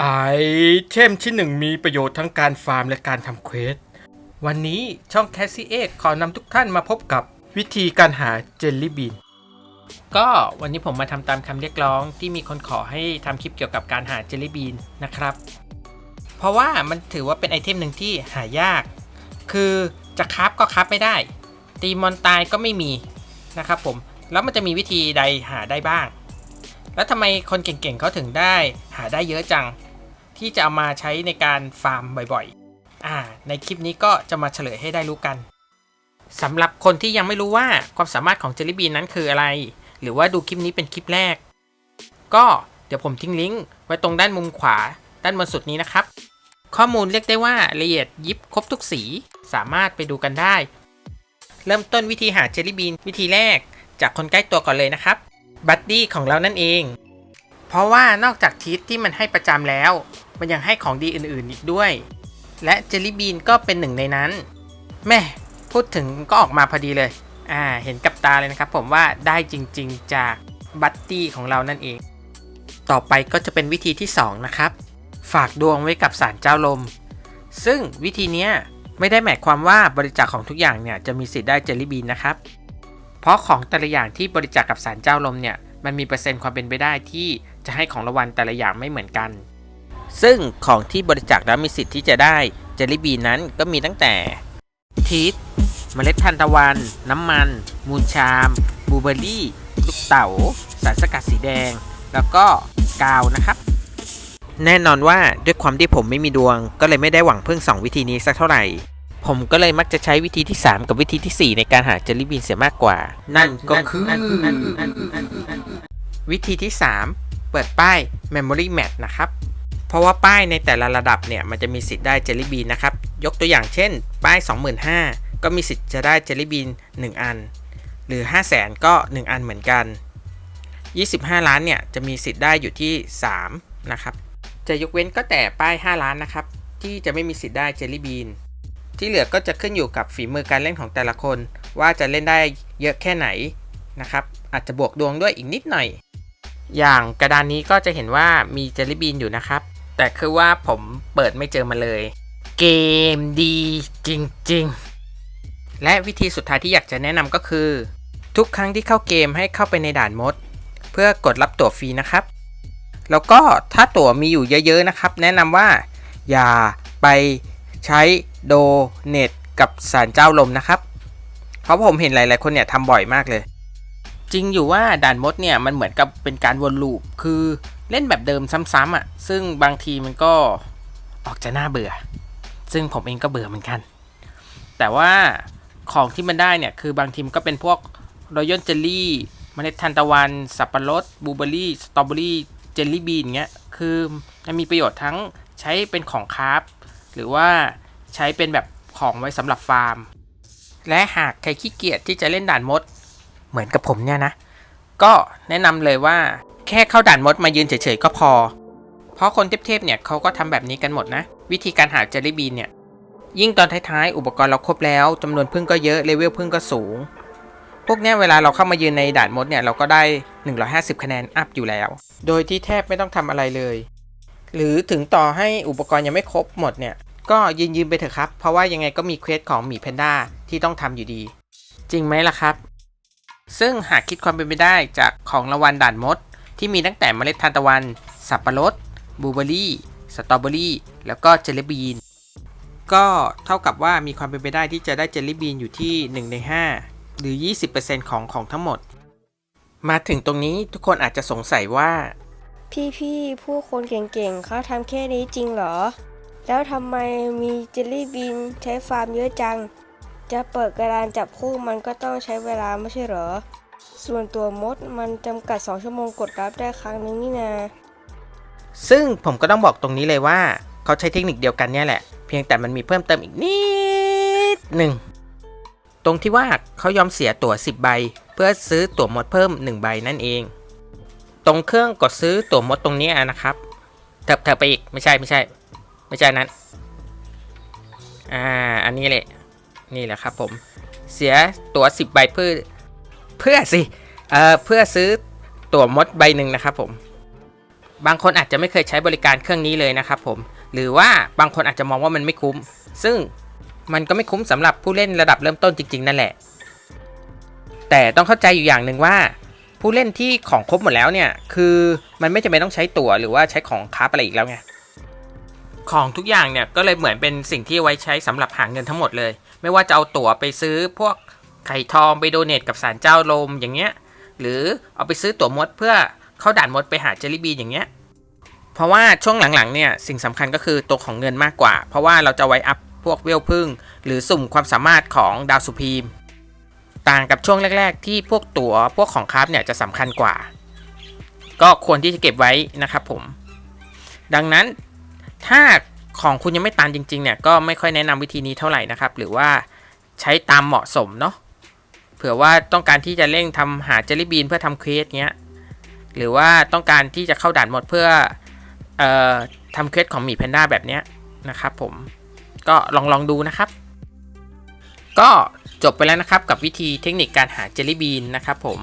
ไอเทมที่หนึ่งมีประโยชน์ทั้งการฟาร์มและการทำเควส วันนี้ช่องแคสซี่เอ็กขอนำทุกท่านมาพบกับวิธีการหาเจลลี่บีน ก็วันนี้ผมมาทำตามคำเรียกร้องที่มีคนขอให้ทำคลิปเกี่ยวกับการหาเจลลี่บีนนะครับ เพราะว่ามันถือว่าเป็นไอเทมหนึ่งที่หายาก คือจะคราฟก็คราฟไม่ได้ ตีมอนตายก็ไม่มีนะครับผม แล้วมันจะมีวิธีใดหาได้บ้างแล้วทำไมคนเก่งๆเขาถึงได้หาได้เยอะจัง ที่จะเอามาใช้ในการฟาร์มบ่อยๆ อ่า ในคลิปนี้ก็จะมาเฉลยให้ได้รู้กันสำหรับคนที่ยังไม่รู้ว่าความสามารถของเจลลี่บีนนั้นคืออะไร หรือว่าดูคลิปนี้เป็นคลิปแรก ก็เดี๋ยวผมทิ้งลิงก์ไว้ตรงด้านมุมขวาด้านบนสุดนี้นะครับ ข้อมูลเรียกได้ว่าละเอียดยิบครบทุกสี สามารถไปดูกันได้ เริ่มต้นวิธีหาเจลลี่บีนวิธีแรก จากคนใกล้ตัวก่อนเลยนะครับ บัดดี้ของเรานั่นเอง เพราะว่านอกจากทิศที่มันให้ประจำแล้ว มันยังให้ของดีอื่นๆอีกด้วย และเจลลี่บีนก็เป็นหนึ่งในนั้น แม่พูดถึงก็ออกมาพอดีเลย อ่า เห็นกับตาเลยนะครับผมว่าได้จริงๆจากบัดดี้ของเรานั่นเอง ต่อไปก็จะเป็นวิธีที่ 2 นะครับ ฝากดวงไว้กับสารเจ้าลม ซึ่งวิธีนี้ไม่ได้หมายความว่าบริจาคของทุกอย่างเนี่ยจะมีสิทธิ์ได้เจลลี่บีนนะครับ เพราะของแต่ละอย่างที่บริจาคกับสารเจ้าลมเนี่ย มันมีเปอร์เซ็นต์ความเป็นไปได้ที่จะให้ของรางวัลแต่ละอย่างไม่เหมือนกัน ซึ่งของที่บริจาคแล้วมีสิทธิ์ที่จะได้เจลลี่บีนั้นก็มีตั้งแต่ทีสเมล็ดทานตะวัน น้ำมัน มูลชามบูเบอร์รี่ ลูกเต๋า สารสกัดสีแดง แล้วก็กาวนะครับ แน่นอนว่าด้วยความที่ผมไม่มีดวง ก็เลยไม่ได้หวังพึ่ง 2 วิธีนี้สักเท่าไหร่ ผมก็เลยมักจะใช้วิธีที่ 3 กับวิธีทีสี่4 ในการหาเจลลี่บีนเสียมากกว่า นั่นก็คือ วิธีที่ 3 เปิดป้าย Memory m a t นะครับ เพราะว่าป้ายในแต่ละระดับเนี่ย มันจะมีสิทธิ์ได้เจลลี่บีนนะครับ ยกตัวอย่างเช่น ป้าย 25,000 ก็มีสิทธิ์จะได้เจลลี่บีน1 อัน หรือ 500,000 ก็ 1 อันเหมือนกัน 25 ล้านเนี่ย จะมีสิทธิ์ได้อยู่ที่ 3 นะครับ จะยกเว้นก็แต่ป้าย 5 ล้านนะครับ ที่จะไม่มีสิทธิ์ได้เจลลี่บีนที่เหลือก็จะขึ้นอยู่กับฝีมือการเล่นของแต่ละคน ว่าจะเล่นได้เยอะแค่ไหนนะครับ อาจจะบวกดวงด้วยอีกนิดหน่อย อย่างกระดานนี้ก็จะเห็นว่ามีเจลลี่บีนอยู่นะครับ แต่คือว่าผมเปิดไม่เจอมาเลย เกมดีจริงๆ และวิธีสุดท้ายที่อยากจะแนะนำก็คือ ทุกครั้งที่เข้าเกมให้เข้าไปในด่านมด เพื่อกดรับตั๋วฟรีนะครับ แล้วก็ถ้าตั๋วมีอยู่เยอะๆนะครับ แนะนำว่า อย่าไปใช้โดเน็ตกับสารเจ้าลมนะครับ เพราะผมเห็นหลายๆคนเนี่ยทำบ่อยมากเลย จริงอยู่ว่าด่านมดเนี่ยมันเหมือนกับเป็นการวนลูป คือเล่นแบบเดิมซ้ำๆอะ ซึ่งบางทีมันก็ออกจะน่าเบื่อ ซึ่งผมเองก็เบื่อเหมือนกัน แต่ว่าของที่มันได้เนี่ย คือบางทีมนก็เป็นพวกรอยัลเจลลี่เมล็ดทานตะวัน สับปะรดบลูเบอร์รี่สตรอเบอรี่เจลลี่บีนเงี้ย คือมันมีประโยชน์ทั้งใช้เป็นของคาฟต์หรือว่าใช้เป็นแบบของไว้สำหรับฟาร์ม และหากใครขี้เกียจที่จะเล่นด่านมด เหมือนกับผมเนี่ยนะ ก็แนะนำเลยว่าแค่เข้าด่านมดมายืนเฉยๆก็พอ เพราะคนเทพๆเนี่ยเขาก็ทำแบบนี้กันหมดนะ วิธีการหาเจลลี่บีนเนี่ย ยิ่งตอนท้ายๆ อุปกรณ์เราครบแล้วจำนวนพึ่งก็เยอะเลเวลพึ่งก็สูง พวกเนี้ยเวลาเราเข้ามายืนในด่านมดเนี่ยเราก็ได้ 150 คะแนนอัพอยู่แล้ว โดยที่แทบไม่ต้องทำอะไรเลย หรือถึงต่อให้อุปกรณ์ยังไม่ครบหมดเนี่ยก็ยืนยืนๆไปเถอะครับ เพราะว่ายังไงก็มีเควสของหมีแพนด้าที่ต้องทำอยู่ดี จริงไหมล่ะครับ ซึ่งหากคิดความเป็นไปได้จากของรางวัลด่านมด ที่มีตั้งแต่เมล็ดทานตะวัน สับปะรดบลูเบอร์รี่ สตรอเบอรี่ แล้วก็เจลลี่บีน ก็เท่ากับว่ามีความเป็นไปได้ที่จะได้เจลลี่บีนอยู่ที่ 1 ใน 5 หรือ 20%ของของทั้งหมด มาถึงตรงนี้ทุกคนอาจจะสงสัยว่า พี่ๆผู้คนเก่งๆ เขาทำแค่นี้จริงเหรอ แล้วทำไมมีเจลลี่บีนใช้ฟาร์มเยอะจัง จะเปิดกระดานจับคู่มันก็ต้องใช้เวลาไม่ใช่เหรอ ส่วนตัวมดมันจำกัด 2 ชั่วโมงกดรับได้ครั้งนึงนี่นา ซึ่งผมก็ต้องบอกตรงนี้เลยว่า เขาใช้เทคนิคเดียวกันเนี่ยแหละ เพียงแต่มันมีเพิ่มเติมอีกนิดหนึ่ง ตรงที่ว่าเขายอมเสียตั๋ว 10 ใบ เพื่อซื้อตั๋วมดเพิ่ม 1 ใบนั่นเอง ตรงเครื่องกดซื้อตั๋วมดตรงนี้นะครับเถิบเถิบไปอีกไม่ใช่ไม่ใช่ ไม่ใช่นั้น อ่า อันนี้แหละ นี่แหละครับผม เสียตั๋ว 10 ใบเพื่อเพื่อสิเอ่อเพื่อซื้อตั๋วมดใบหนึ่งนะครับผมบางคนอาจจะไม่เคยใช้บริการเครื่องนี้เลยนะครับผม หรือว่าบางคนอาจจะมองว่ามันไม่คุ้ม ซึ่งมันก็ไม่คุ้มสำหรับผู้เล่นระดับเริ่มต้นจริง ๆ นั่นแหละ แต่ต้องเข้าใจอยู่อย่างหนึ่งว่า ผู้เล่นที่ของครบหมดแล้วเนี่ย คือมันไม่จำเป็นต้องใช้ตั๋วหรือว่าใช้ของคราอะไรอีกแล้วไง ของทุกอย่างเนี่ยก็เลยเหมือนเป็นสิ่งที่ไว้ใช้สำหรับหาเงินทั้งหมดเลย ไม่ว่าจะเอาตั๋วไปซื้อพวกไข่ทองไปโดเนทกับสารเจ้าลมอย่างเงี้ย หรือเอาไปซื้อตั๋วมดเพื่อเข้าด่านมดไปหาเจลลี่บีอย่างเงี้ย เพราะว่าช่วงหลังๆเนี่ยสิ่งสำคัญก็คือตัวของเงินมากกว่า เพราะว่าเราจะไว้อัพพวกเวลพึ่ง หรือสุ่มความสามารถของดาวสุพีม ต่างกับช่วงแรก ๆ ที่พวกตั๋วพวกของคราฟเนี่ยจะสำคัญกว่า ก็ควรที่จะเก็บไว้นะครับผม ดังนั้น ถ้าของคุณยังไม่ตันจริงๆเนี่ยก็ไม่ค่อยแนะนำวิธีนี้เท่าไหร่นะครับ หรือว่าใช้ตามเหมาะสมเนาะเผื่อว่าต้องการที่จะเร่งทำหาเจลลี่บีนเพื่อทำเควสเงี้ยหรือว่าต้องการที่จะเข้าด่านหมดเพื่อออทำเควสของหมีแพนด้าแบบเนี้ยนะครับผมก็ลองลองดูนะครับ ก็จบไปแล้วนะครับกับวิธีเทคนิคการหาเจลลี่บีนนะครับผม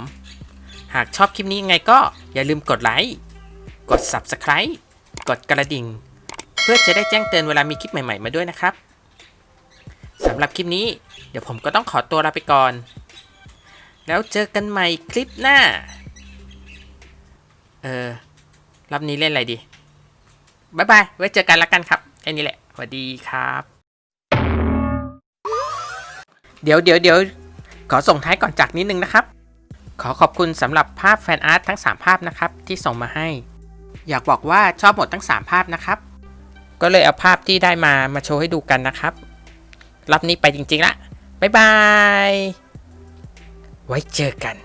หากชอบคลิปนี้ยังไงก็อย่าลืมกดไลค์กด Subscribe กดกระดิ่ง เพื่อจะได้แจ้งเตือนเวลามีคลิปใหม่ๆ มาด้วยนะครับสำหรับคลิปนี้ เดี๋ยวผมก็ต้องขอตัวลาไปก่อน แล้วเจอกันใหม่คลิปหน้า เออรอบนี้เล่นอะไรดีบายบายไว้เจอกันละกันครับแค่นี้แหละสวัสดีครับ เดี๋ยวเดี๋ยวเดี๋ยวขอส่งท้ายก่อนจากนิดนึงนะครับ ขอขอบคุณสำหรับภาพแฟนอาร์ตทั้ง 3 ภาพนะครับที่ส่งมาให้ อยากบอกว่าชอบหมดทั้ง 3 ภาพนะครับ ก็เลยเอาภาพที่ได้มามาโชว์ให้ดูกันนะครับ รับนี้ไปจริงๆละบ๊ายบาย ไว้เจอกัน